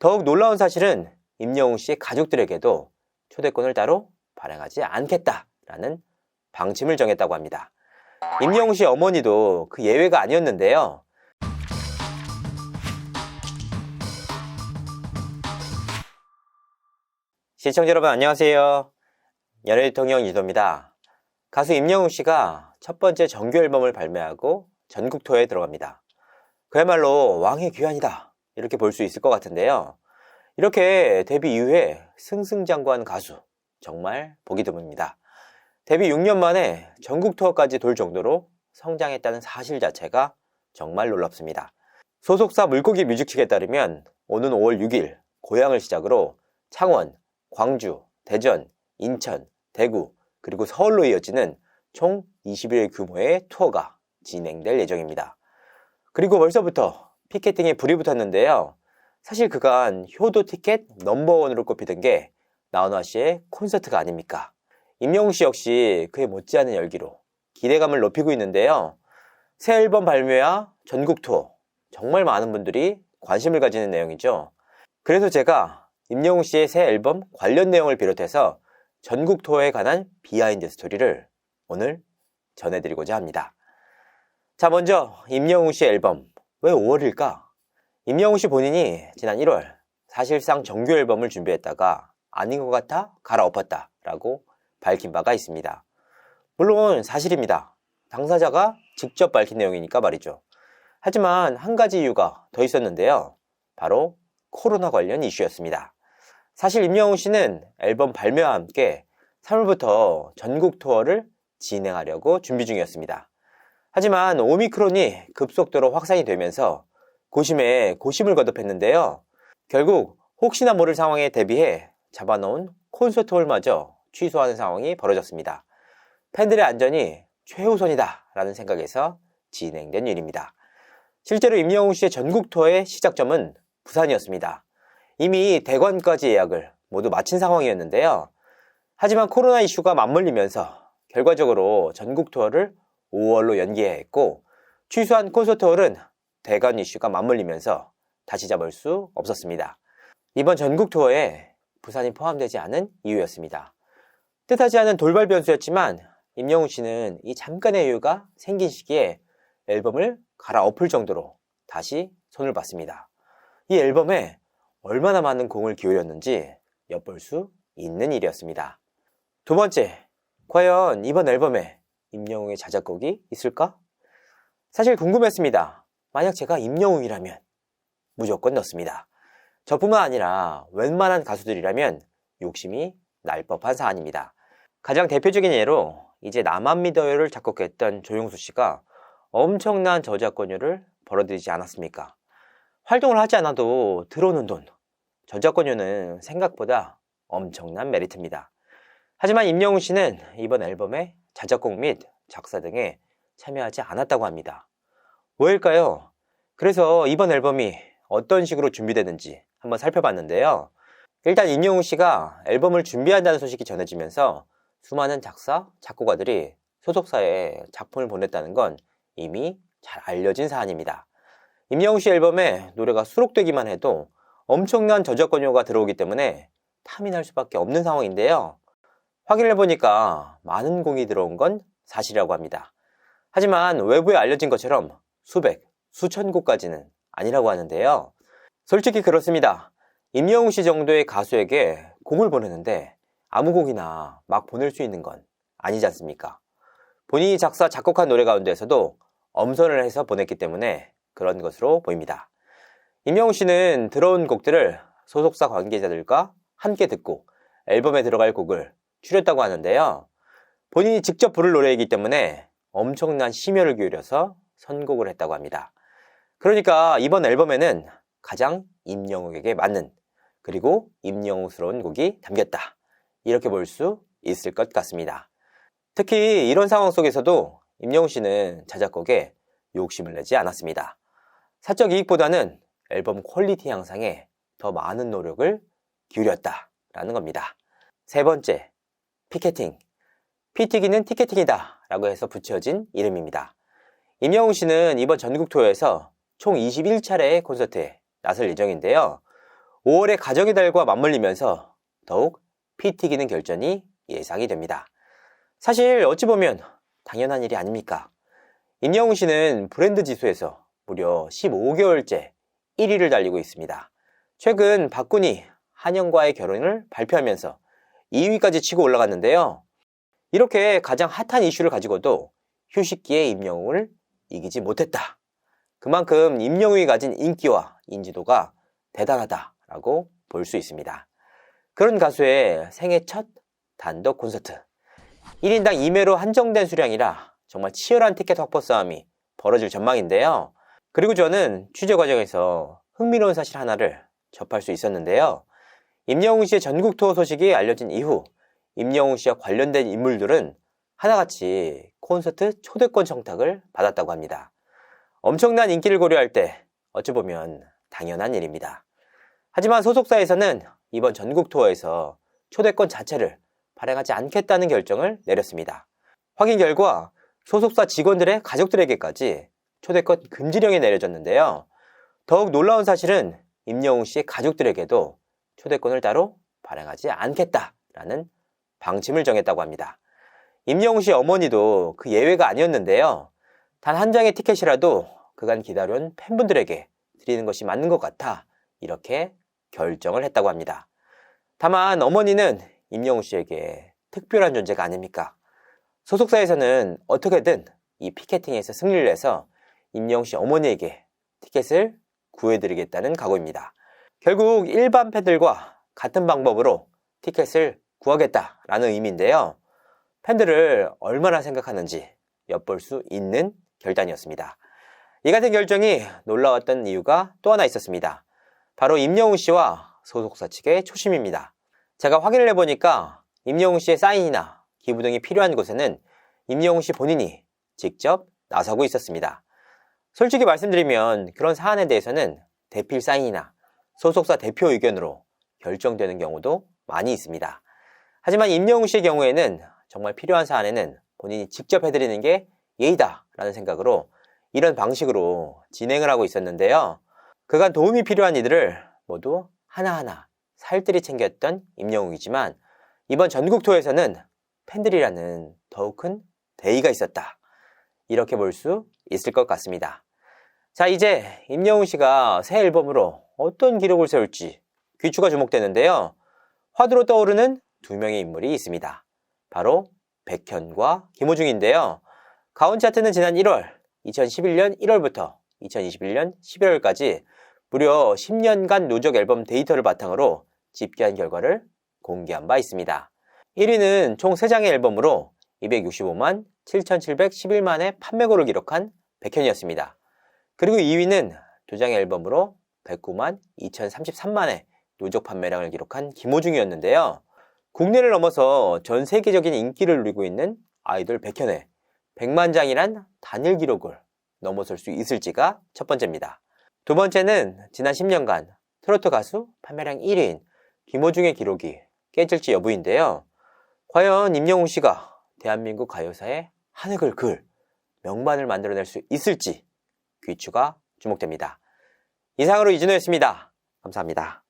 더욱 놀라운 사실은 임영웅 씨의 가족들에게도 초대권을 따로 발행하지 않겠다라는 방침을 정했다고 합니다. 임영웅 씨 어머니도 그 예외가 아니었는데요. 시청자 여러분 안녕하세요. 연예대통령 유도입니다. 가수 임영웅 씨가 첫 번째 정규 앨범을 발매하고 전국 투어에 들어갑니다. 그야말로 왕의 귀환이다 이렇게 볼 수 있을 것 같은데요. 이렇게 데뷔 이후에 승승장구한 가수 정말 보기 드뭅니다. 데뷔 6년 만에 전국 투어까지 돌 정도로 성장했다는 사실 자체가 정말 놀랍습니다. 소속사 물고기 뮤직측에 따르면 오는 5월 6일 고향을 시작으로 창원, 광주, 대전, 인천, 대구, 그리고 서울로 이어지는 총 20일 규모의 투어가 진행될 예정입니다. 그리고 벌써부터 피켓팅에 불이 붙었는데요. 사실 그간 효도 티켓 넘버원으로 꼽히던 게 나훈아 씨의 콘서트가 아닙니까? 임영웅 씨 역시 그에 못지않은 열기로 기대감을 높이고 있는데요. 새 앨범 발매와 전국 투어 정말 많은 분들이 관심을 가지는 내용이죠. 그래서 제가 임영웅 씨의 새 앨범 관련 내용을 비롯해서 전국 투어에 관한 비하인드 스토리를 오늘 전해드리고자 합니다. 자, 먼저 임영웅 씨의 앨범 왜 5월일까? 임영웅 씨 본인이 지난 1월 사실상 정규 앨범을 준비했다가 아닌 것 같아 갈아엎었다 라고 밝힌 바가 있습니다. 물론 사실입니다. 당사자가 직접 밝힌 내용이니까 말이죠. 하지만 한 가지 이유가 더 있었는데요. 바로 코로나 관련 이슈였습니다. 사실 임영웅 씨는 앨범 발매와 함께 3월부터 전국 투어를 진행하려고 준비 중이었습니다. 하지만 오미크론이 급속도로 확산이 되면서 고심에 고심을 거듭했는데요. 결국 혹시나 모를 상황에 대비해 잡아놓은 콘서트 홀마저 취소하는 상황이 벌어졌습니다. 팬들의 안전이 최우선이다 라는 생각에서 진행된 일입니다. 실제로 임영웅 씨의 전국 투어의 시작점은 부산이었습니다. 이미 대관까지 예약을 모두 마친 상황이었는데요. 하지만 코로나 이슈가 맞물리면서 결과적으로 전국 투어를 5월로 연기해야 했고 취소한 콘서트홀은 대관 이슈가 맞물리면서 다시 잡을 수 없었습니다. 이번 전국 투어에 부산이 포함되지 않은 이유였습니다. 뜻하지 않은 돌발 변수였지만 임영웅 씨는 이 잠깐의 여유가 생긴 시기에 앨범을 갈아엎을 정도로 다시 손을 봤습니다. 이 앨범에 얼마나 많은 공을 기울였는지 엿볼 수 있는 일이었습니다. 두 번째, 과연 이번 앨범에 임영웅의 자작곡이 있을까? 사실 궁금했습니다. 만약 제가 임영웅이라면 무조건 넣습니다. 저뿐만 아니라 웬만한 가수들이라면 욕심이 날 법한 사안입니다. 가장 대표적인 예로 이제 나만 믿어요를 작곡했던 조용수 씨가 엄청난 저작권료를 벌어들이지 않았습니까? 활동을 하지 않아도 들어오는 돈, 저작권료는 생각보다 엄청난 메리트입니다. 하지만 임영웅 씨는 이번 앨범에 자작곡 및 작사 등에 참여하지 않았다고 합니다. 왜일까요? 그래서 이번 앨범이 어떤 식으로 준비되는지 한번 살펴봤는데요. 일단 임영웅 씨가 앨범을 준비한다는 소식이 전해지면서 수많은 작사, 작곡가들이 소속사에 작품을 보냈다는 건 이미 잘 알려진 사안입니다. 임영웅 씨 앨범에 노래가 수록되기만 해도 엄청난 저작권료가 들어오기 때문에 탐이 날 수밖에 없는 상황인데요. 확인해 보니까 많은 공이 들어온 건 사실이라고 합니다. 하지만 외부에 알려진 것처럼 수백, 수천 곡까지는 아니라고 하는데요. 솔직히 그렇습니다. 임영웅 씨 정도의 가수에게 곡을 보내는데 아무 곡이나 막 보낼 수 있는 건 아니지 않습니까? 본인이 작사, 작곡한 노래 가운데에서도 엄선을 해서 보냈기 때문에 그런 것으로 보입니다. 임영웅 씨는 들어온 곡들을 소속사 관계자들과 함께 듣고 앨범에 들어갈 곡을 추렸다고 하는데요. 본인이 직접 부를 노래이기 때문에 엄청난 심혈을 기울여서 선곡을 했다고 합니다. 그러니까 이번 앨범에는 가장 임영웅에게 맞는 그리고 임영웅스러운 곡이 담겼다. 이렇게 볼 수 있을 것 같습니다. 특히 이런 상황 속에서도 임영웅 씨는 자작곡에 욕심을 내지 않았습니다. 사적 이익보다는 앨범 퀄리티 향상에 더 많은 노력을 기울였다라는 겁니다. 세 번째, 피켓팅. 피튀기는 티켓팅이다 라고 해서 붙여진 이름입니다. 임영웅 씨는 이번 전국 투어에서 총 21차례의 콘서트에 나설 예정인데요. 5월의 가정의 달과 맞물리면서 더욱 피 튀기는 결전이 예상이 됩니다. 사실 어찌 보면 당연한 일이 아닙니까? 임영웅 씨는 브랜드 지수에서 무려 15개월째 1위를 달리고 있습니다. 최근 박군이 한영과의 결혼을 발표하면서 2위까지 치고 올라갔는데요. 이렇게 가장 핫한 이슈를 가지고도 휴식기에 임영웅을 이기지 못했다. 그만큼 임영웅이 가진 인기와 인지도가 대단하다라고 볼 수 있습니다. 그런 가수의 생애 첫 단독 콘서트. 1인당 2매로 한정된 수량이라 정말 치열한 티켓 확보 싸움이 벌어질 전망인데요. 그리고 저는 취재 과정에서 흥미로운 사실 하나를 접할 수 있었는데요. 임영웅 씨의 전국 투어 소식이 알려진 이후 임영웅 씨와 관련된 인물들은 하나같이 콘서트 초대권 청탁을 받았다고 합니다. 엄청난 인기를 고려할 때 어찌 보면 당연한 일입니다. 하지만 소속사에서는 이번 전국 투어에서 초대권 자체를 발행하지 않겠다는 결정을 내렸습니다. 확인 결과 소속사 직원들의 가족들에게까지 초대권 금지령이 내려졌는데요. 더욱 놀라운 사실은 임영웅 씨의 가족들에게도 초대권을 따로 발행하지 않겠다라는 방침을 정했다고 합니다. 임영웅 씨 어머니도 그 예외가 아니었는데요. 단 한 장의 티켓이라도 그간 기다려온 팬분들에게 드리는 것이 맞는 것 같아 이렇게 결정을 했다고 합니다. 다만 어머니는 임영웅 씨에게 특별한 존재가 아닙니까? 소속사에서는 어떻게든 이 피켓팅에서 승리를 해서 임영웅 씨 어머니에게 티켓을 구해드리겠다는 각오입니다. 결국 일반 팬들과 같은 방법으로 티켓을 구하겠다라는 의미인데요. 팬들을 얼마나 생각하는지 엿볼 수 있는 결단이었습니다. 이 같은 결정이 놀라웠던 이유가 또 하나 있었습니다. 바로 임영웅 씨와 소속사 측의 초심입니다. 제가 확인을 해보니까 임영웅 씨의 사인이나 기부 등이 필요한 곳에는 임영웅 씨 본인이 직접 나서고 있었습니다. 솔직히 말씀드리면 그런 사안에 대해서는 대필 사인이나 소속사 대표 의견으로 결정되는 경우도 많이 있습니다. 하지만 임영웅 씨의 경우에는 정말 필요한 사안에는 본인이 직접 해드리는 게 예의다라는 생각으로 이런 방식으로 진행을 하고 있었는데요. 그간 도움이 필요한 이들을 모두 하나하나 살뜰히 챙겼던 임영웅이지만 이번 전국 투어에서는 팬들이라는 더욱 큰 대의가 있었다. 이렇게 볼 수 있을 것 같습니다. 자, 이제 임영웅 씨가 새 앨범으로 어떤 기록을 세울지 귀추가 주목되는데요. 화두로 떠오르는 두 명의 인물이 있습니다. 바로 백현과 김호중인데요. 가온 차트는 지난 1월, 2011년 1월부터 2021년 11월까지 무려 10년간 누적 앨범 데이터를 바탕으로 집계한 결과를 공개한 바 있습니다. 1위는 총 3장의 앨범으로 265만 7,711만의 판매고를 기록한 백현이었습니다. 그리고 2위는 2장의 앨범으로 109만 2,033만의 누적 판매량을 기록한 김호중이었는데요. 국내를 넘어서 전 세계적인 인기를 누리고 있는 아이돌 백현의 100만 장이란 단일 기록을 넘어설 수 있을지가 첫 번째입니다. 두 번째는 지난 10년간 트로트 가수 판매량 1위인 김호중의 기록이 깨질지 여부인데요. 과연 임영웅 씨가 대한민국 가요사에 한획을 그을 명반을 만들어낼 수 있을지 귀추가 주목됩니다. 이상으로 이진호였습니다. 감사합니다.